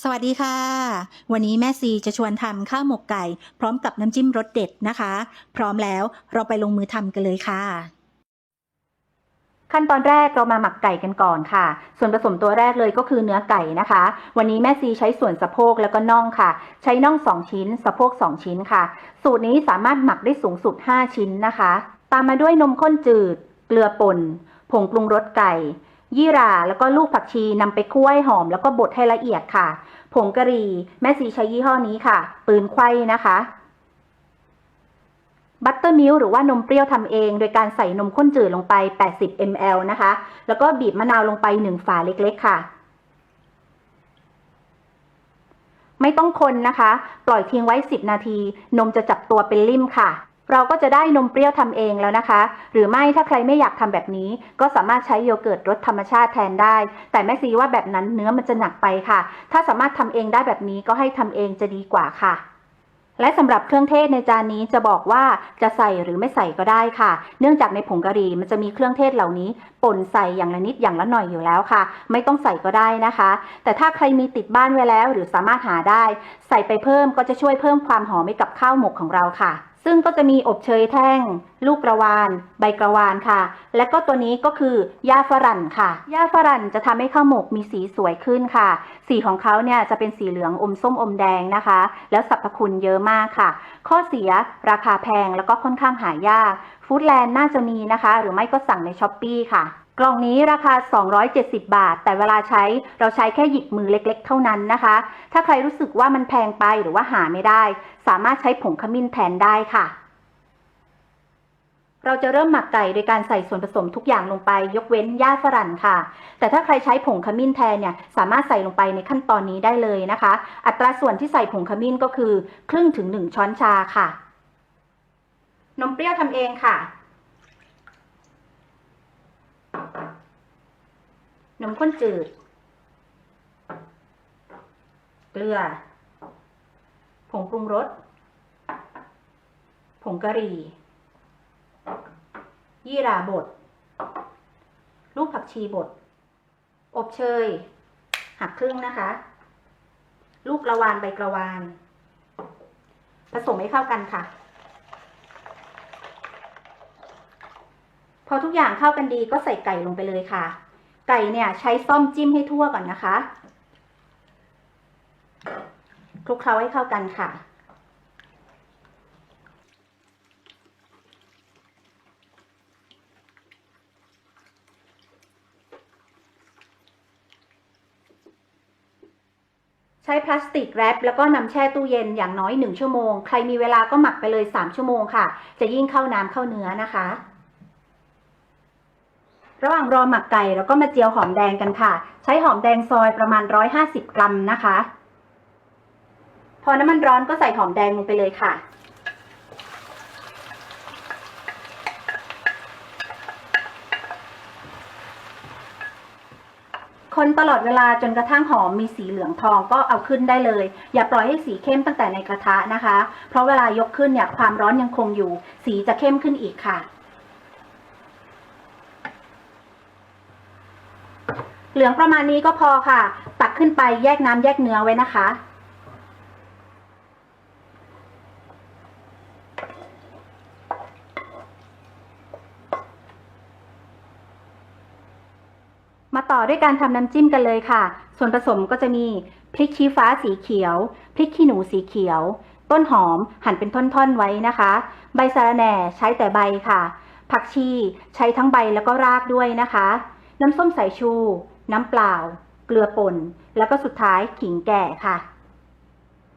สวัสดีค่ะ วันนี้แม่ซีจะชวนทำข้าวหมกไก่ พร้อมกับน้ำจิ้มรสเด็ดนะคะ พร้อมแล้วเราไปลงมือทำกันเลยค่ะ ขั้นตอนแรกเรามาหมักไก่กันก่อนค่ะ ส่วนผสมตัวแรกเลยก็คือเนื้อไก่นะคะ วันนี้แม่ซีใช้ส่วนสะโพกแล้วก็น่องค่ะ ใช้น่อง 2 ชิ้น สะโพก 2 ชิ้นค่ะ สูตรนี้สามารถหมักได้สูงสุด 5 ชิ้นนะคะ ตามมาด้วยนมข้นจืด เกลือป่นผงปรุงรสไก่ ยี่หร่า แล้วก็ลูกผักชีนำไปคั่วให้หอม แล้วก็บดให้ละเอียดค่ะ ผงกะหรี่แม่ซีใช้ยี่ห้อนี้ค่ะ ปืนไขว้นะคะ บัตเตอร์มิลหรือว่านมเปรี้ยวทำเอง โดยการใส่นมข้นจืดลงไป 80 ml นะคะ แล้วก็บีบมะนาวลงไป 1 ฝาเล็ก ๆ ค่ะไม่ต้องคนนะคะ ปล่อยทิ้งไว้ 10 นาที นมจะจับตัวเป็นลิ่มค่ะ เราก็จะได้นมเปรี้ยวทำเองแล้วนะคะ หรือไม่ถ้าใครไม่อยากทำแบบนี้ ก็สามารถใช้โยเกิร์ตรสธรรมชาติแทนได้ แต่แม่ซีว่าแบบนั้นเนื้อมันจะหนักไปค่ะ ถ้าสามารถทำเองได้แบบนี้ก็ให้ทำเองจะดีกว่าค่ะและสำหรับเครื่องเทศในจานนี้จะบอกว่าจะใส่หรือไม่ใส่ก็ได้ค่ะ เนื่องจากในผงกะหรี่มันจะมีเครื่องเทศเหล่านี้ป่นใส่อย่างละนิดอย่างละหน่อยอยู่แล้วค่ะ ไม่ต้องใส่ก็ได้นะคะ แต่ถ้าใครมีติดบ้านไว้แล้วหรือสามารถหาได้ ใส่ไปเพิ่มก็จะช่วยเพิ่มความหอมให้กับข้าวหมกของเราค่ะ ซึ่งก็จะมีอบเชยแท่ง ลูกกระวาน ใบกระวานค่ะ และก็ตัวนี้ก็คือยาฝรั่นค่ะยาฝรั่นจะทำให้ข้าวหมกมีสีสวยขึ้นค่ะ สีของเขาเนี่ยจะเป็นสีเหลืองอมส้มอมแดงนะคะ แล้วสรรพคุณเยอะมากค่ะ ข้อเสียราคาแพงแล้วก็ค่อนข้างหายากฟู้ดแลนด์น่าจะมีนะคะ หรือไม่ก็สั่งในช้อปปีค่ะ กล่องนี้ราคา 270 บาท แต่เวลาใช้เราใช้แค่หยิบมือเล็ก ๆ เท่านั้นนะคะ ถ้าใครรู้สึกว่ามันแพงไปหรือว่าหาไม่ได้ สามารถใช้ผงขมิ้นแทนได้ค่ะ เราจะเริ่มหมักไก่โดยการใส่ส่วนผสมทุกอย่างลงไป ยกเว้นหญ้าฝรั่นค่ะ แต่ถ้าใครใช้ผงขมิ้นแทนเนี่ยสามารถใส่ลงไปในขั้นตอนนี้ได้เลยนะคะ อัตราส่วนที่ใส่ผงขมิ้นก็คือ ครึ่งถึง 1 ช้อนชาค่ะ นมเปรี้ยวทำเองค่ะ นมข้นจืด เกลือ ผงปรุงรส ผงกะหรี่ ยี่ราบด ลูกผักชีบด อบเชย หักครึ่งนะคะ ลูกกระวานใบกระวาน ผสมให้เข้ากันค่ะ พอทุกอย่างเข้ากันดีก็ใส่ไก่ลงไปเลยค่ะ ไก่เนี่ยใช้ซ่อมจิ้มให้ทั่วก่อนนะคะคลุกเคล้าให้เข้ากันค่ะ ใช้พลาสติกแรปแล้วก็นำแช่ตู้เย็นอย่างน้อย 1 ชั่วโมง ใครมีเวลาก็หมักไปเลย 3 ชั่วโมงค่ะ จะยิ่งเข้าน้ำเข้าเนื้อนะคะ ระหว่างรอหมักไก่เราก็มาเจียวหอมแดงกันค่ะ ใช้หอมแดงซอยประมาณ 150 กรัมนะคะ พอน้ำมันร้อนก็ใส่หอมแดงลงไปเลยค่ะ คนตลอดเวลาจนกระทั่งหอมมีสีเหลืองทองก็เอาขึ้นได้เลย อย่าปล่อยให้สีเข้มตั้งแต่ในกระทะนะคะ เพราะเวลายกขึ้นเนี่ยความร้อนยังคงอยู่ สีจะเข้มขึ้นอีกค่ะ เหลืองประมาณนี้ก็พอค่ะ ตักขึ้นไปแยกน้ำแยกเนื้อไว้นะคะ มาต่อด้วยการทำน้ำจิ้มกันเลยค่ะ ส่วนผสมก็จะมีพริกชี้ฟ้าสีเขียว พริกขี้หนูสีเขียว ต้นหอมหั่นเป็นท่อนๆไว้นะคะ ใบสะระแหน่ใช้แต่ใบค่ะ ผักชีใช้ทั้งใบแล้วก็รากด้วยนะคะ น้ำส้มสายชู น้ำเปล่า เกลือป่น แล้วก็สุดท้ายขิงแก่ค่ะ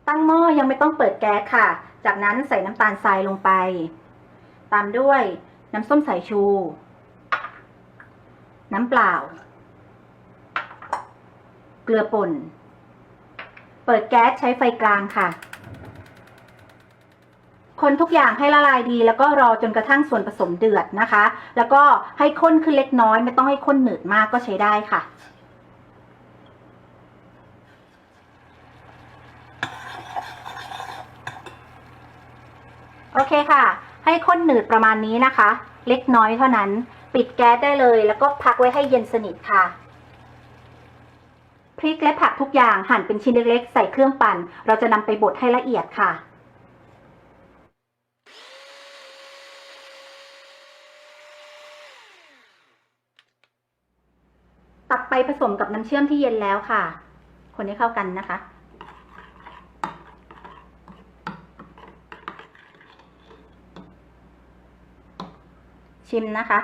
ตั้งหม้อยังไม่ต้องเปิดแก๊สค่ะ จากนั้นใส่น้ำตาลทรายลงไป ตามด้วยน้ำส้มสายชู น้ำเปล่า เกลือป่น เปิดแก๊สใช้ไฟกลางค่ะ คนทุกอย่างให้ละลายดี แล้วก็รอจนกระทั่งส่วนผสมเดือดนะคะ แล้วก็ให้ข้นขึ้นเล็กน้อย ไม่ต้องให้ข้นหนืดมากก็ใช้ได้ค่ะโอเคค่ะ ให้ข้นหนืดประมาณนี้นะคะ เล็กน้อยเท่านั้น ปิดแก๊สได้เลย แล้วก็พักไว้ให้เย็นสนิทค่ะ พริกและผักทุกอย่างหั่นเป็นชิ้นเล็กๆ ใส่เครื่องปั่น เราจะนำไปบดให้ละเอียดค่ะ ตักไปผสมกับน้ำเชื่อมที่เย็นแล้วค่ะ คนให้เข้ากันนะคะ ชิมนะคะ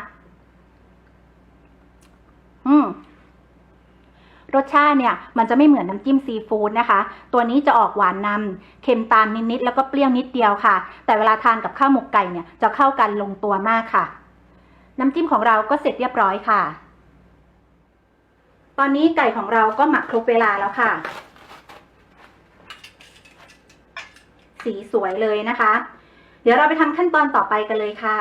อืมรสชาติเนี่ยมันจะไม่เหมือนน้ำจิ้มซีฟู้ดนะคะ ตัวนี้จะออกหวานนำเค็มตามนิดๆแล้วก็เปรี้ยวนิดเดียวค่ะ แต่เวลาทานกับข้าวหมกไก่เนี่ยจะเข้ากันลงตัวมากค่ะ น้ำจิ้มของเราก็เสร็จเรียบร้อยค่ะ ตอนนี้ไก่ของเราก็หมักครบเวลาแล้วค่ะ สีสวยเลยนะคะ เดี๋ยวเราไปทำขั้นตอนต่อไปกันเลยค่ะ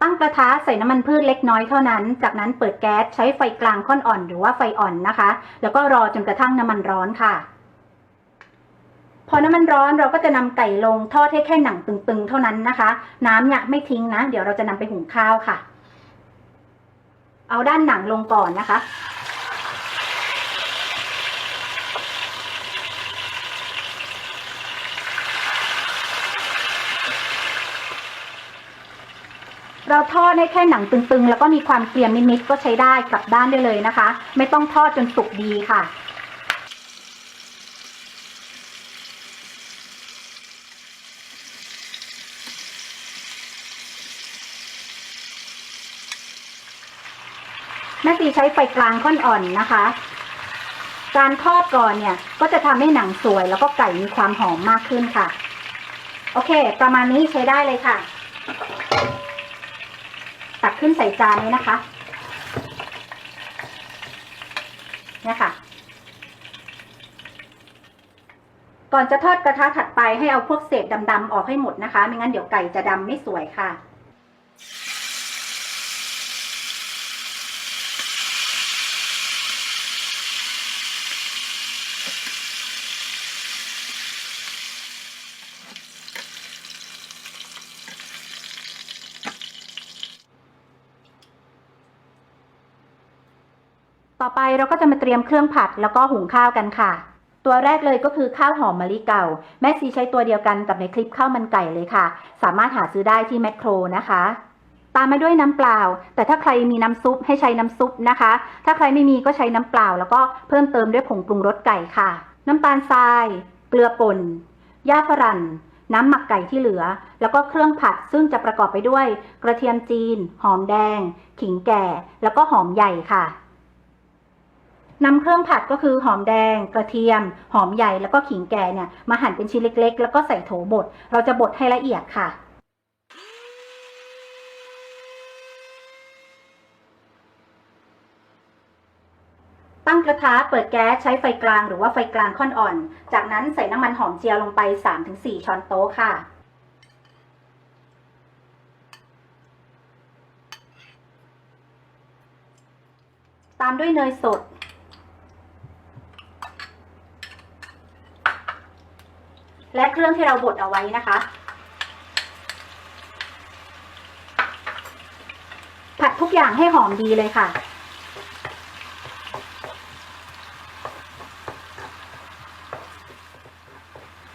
ตั้งกระทะใส่น้ำมันพืชเล็กน้อยเท่านั้น จากนั้นเปิดแก๊สใช้ไฟกลางค่อนอ่อนหรือว่าไฟอ่อนนะคะ แล้วก็รอจนกระทั่งน้ำมันร้อนค่ะ พอน้ำมันร้อนเราก็จะนำไก่ลงทอดให้แค่หนังตึงๆ เท่านั้นนะคะ น้ำเนี่ยไม่ทิ้งนะ เดี๋ยวเราจะนำไปหุงข้าวค่ะ เอาด้านหนังลงก่อนนะคะ เราทอดให้แค่หนังตึงๆ แล้วก็มีความเกรียมนิดๆก็ใช้ได้กลับด้านได้เลยนะคะ ไม่ต้องทอดจนสุกดีค่ะ แม่ตีใช้ไฟกลางค่อนอ่อนนะคะ การทอดก่อนเนี่ยก็จะทำให้หนังสวย แล้วก็ไก่มีความหอมมากขึ้นค่ะ โอเค ประมาณนี้ใช้ได้เลยค่ะ ตักขึ้นใส่จานเลยนะคะเนี่ยค่ะ ก่อนจะทอดกระทะถัดไปให้เอาพวกเศษดำๆออกให้หมดนะคะ ไม่งั้นเดี๋ยวไก่จะดำไม่สวยค่ะ ต่อไปเราก็จะมาเตรียมเครื่องผัดแล้วก็หุงข้าวกันค่ะ ตัวแรกเลยก็คือข้าวหอมมะลิเก่า แม่ซีใช้ตัวเดียวกันกับในคลิปข้าวมันไก่เลยค่ะ สามารถหาซื้อได้ที่แมคโครนะคะ ตามมาด้วยน้ำเปล่า แต่ถ้าใครมีน้ำซุปให้ใช้น้ำซุปนะคะ ถ้าใครไม่มีก็ใช้น้ำเปล่า แล้วก็เพิ่มเติมด้วยผงปรุงรสไก่ค่ะ น้ำตาลทราย เกลือป่นย่าฝรั่นน้ำหมักไก่ที่เหลือ แล้วก็เครื่องผัดซึ่งจะประกอบไปด้วย กระเทียมจีน หอมแดง ขิงแก่ แล้วก็หอมใหญ่ค่ะ นำเครื่องผัดก็คือหอมแดง กระเทียม หอมใหญ่แล้วก็ขิงแก่เนี่ยมาหั่นเป็นชิ้นเล็ก ๆ แล้วก็ใส่โถบด เราจะบดให้ละเอียดค่ะ ตั้งกระทะเปิดแก๊สใช้ไฟกลางหรือว่าไฟกลางค่อนอ่อน จากนั้นใส่น้ำมันหอมเจียวลงไป 3-4 ช้อนโต๊ะค่ะตามด้วยเนยสด และเครื่องที่เราบดเอาไว้นะคะ ผัดทุกอย่างให้หอมดีเลยค่ะ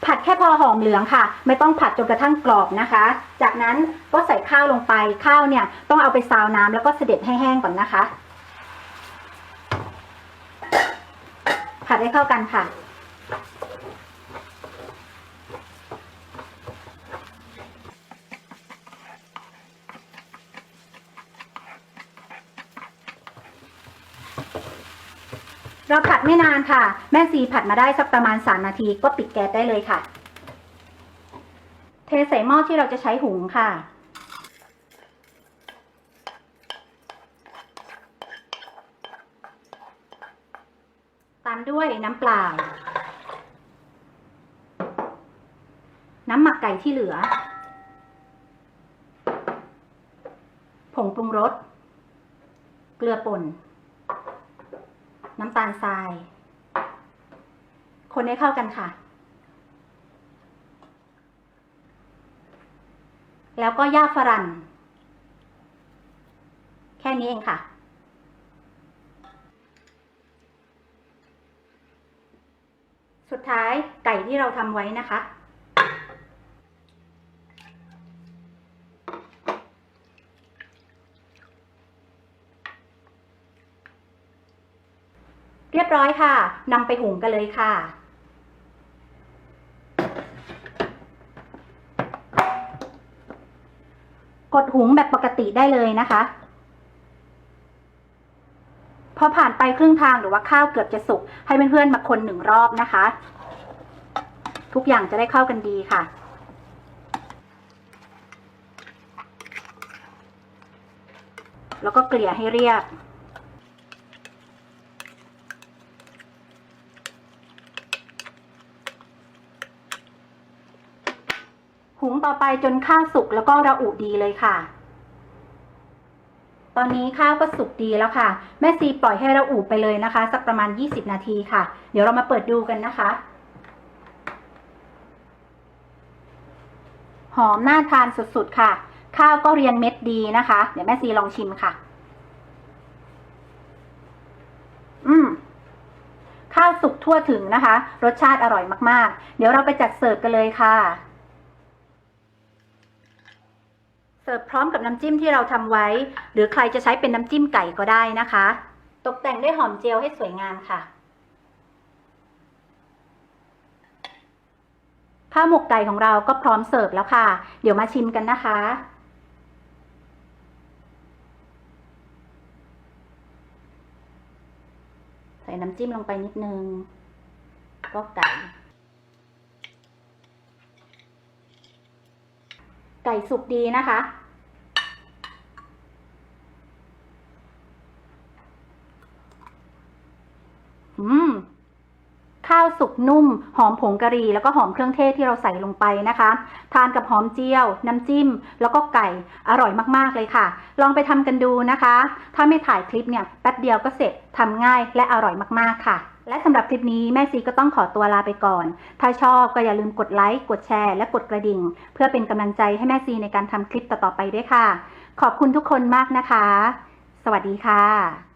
ผัดแค่พอหอมเหลืองค่ะ ไม่ต้องผัดจนกระทั่งกรอบนะคะ จากนั้นก็ใส่ข้าวลงไปข้าวเนี่ยต้องเอาไปซาวน้ำแล้วก็เสด็จให้แห้งก่อนนะคะ ผัดให้เข้ากันค่ะ เราผัดไม่นานค่ะ แม่ซีผัดมาได้สักประมาณ 3 นาทีก็ปิดแก๊สได้เลยค่ะ เทใส่หม้อที่เราจะใช้หุงค่ะ ตามด้วยน้ำเปล่า น้ำหมักไก่ที่เหลือ ผงปรุงรส เกลือป่น น้ำตาลทราย คนให้เข้ากันค่ะ แล้วก็ย่าฝรั่งแค่นี้เองค่ะ สุดท้ายไก่ที่เราทำไว้นะคะ เรียบร้อยค่ะนำไปหุงกันเลยค่ะ กดหุงแบบปกติได้เลยนะคะ พอผ่านไปครึ่งทางหรือว่าข้าวเกือบจะสุก ให้เพื่อนๆมาคนหนึ่งรอบนะคะ ทุกอย่างจะได้เข้ากันดีค่ะแล้วก็เกลี่ยให้เรียบ หุงต่อ ไปจนข้าวสุกแล้วก็ระอุดีเลยค่ะ ตอนนี้ข้าวก็สุกดีแล้วค่ะ แม่ซีปล่อยให้ระอุไปเลยนะคะ สักประมาณ 20 นาทีค่ะ เดี๋ยวเรามาเปิดดูกันนะคะ หอมน่าทานสุดๆค่ะ ข้าวก็เรียงเม็ดดีนะคะ เดี๋ยวแม่ซีลองชิมค่ะ อืมข้าวสุกทั่วถึงนะคะ รสชาติอร่อยมากๆ เดี๋ยวเราไปจัดเสิร์ฟกันเลยค่ะ เสิร์ฟพร้อมกับน้ำจิ้มที่เราทำไว้ หรือใครจะใช้เป็นน้ำจิ้มไก่ก็ได้นะคะ ตกแต่งด้วยหอมเจียวให้สวยงามค่ะข้าวหมกไก่ของเราก็พร้อมเสิร์ฟแล้วค่ะ เดี๋ยวมาชิมกันนะคะ ใส่น้ำจิ้มลงไปนิดนึง ก็ไก่ ไก่สุกดีนะคะ อืม ข้าว สุกนุ่ม หอมผงกะหรี่แล้วก็หอมเครื่องเทศที่เราใส่ลงไปนะคะ ทานกับหอมเจียว น้ำจิ้ม แล้วก็ไก่อร่อยมากๆเลยค่ะ ลองไปทำกันดูนะคะ ถ้าไม่ถ่ายคลิปเนี่ยแป๊บเดียวก็เสร็จทำง่ายและอร่อยมากๆค่ะ และสำหรับคลิปนี้แม่ซีก็ต้องขอตัวลาไปก่อน ถ้าชอบก็อย่าลืมกดไลค์กดแชร์และกดกระดิ่ง เพื่อเป็นกำลังใจให้แม่ซีในการทำคลิปต่อๆไปด้วยค่ะ ขอบคุณทุกคนมากนะคะ สวัสดีค่ะ